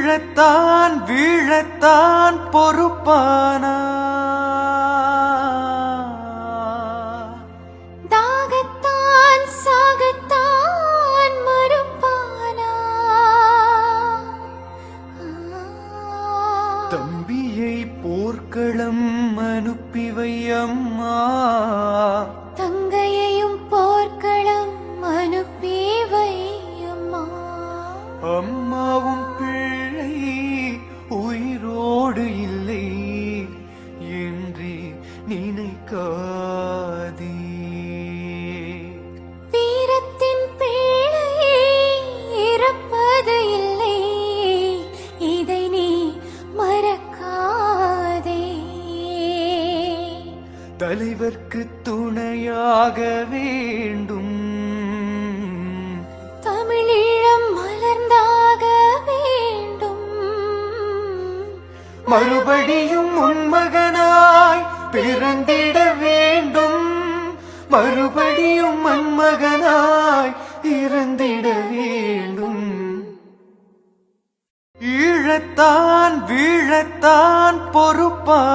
ஈழத்தான் வீழத்தான் பொறுப்பானா? தாகத்தான் சாகத்தான் மறுப்பானா? தம்பியை போர்க்களம் அனுப்பி வை அம்மா தங்கையையும் போர்க்களம் அனுப்பி வையம்மா அம்மாவும் பிள்ளை உயிரோடு இல்லை என்று நினைக்காதே. வீரத்தின் பிள்ளை இறப்பது இல்லை. இதை நீ மறக்காதே. தலைவர்க்கு துணையாக வேண்டும். மறுபடியும் உன்மகனாய் பிறந்திட வேண்டும். மறுபடியும் மன்மகனாய் இறந்திட வேண்டும். ஈழத்தான் வீழத்தான் பொறுப்பானா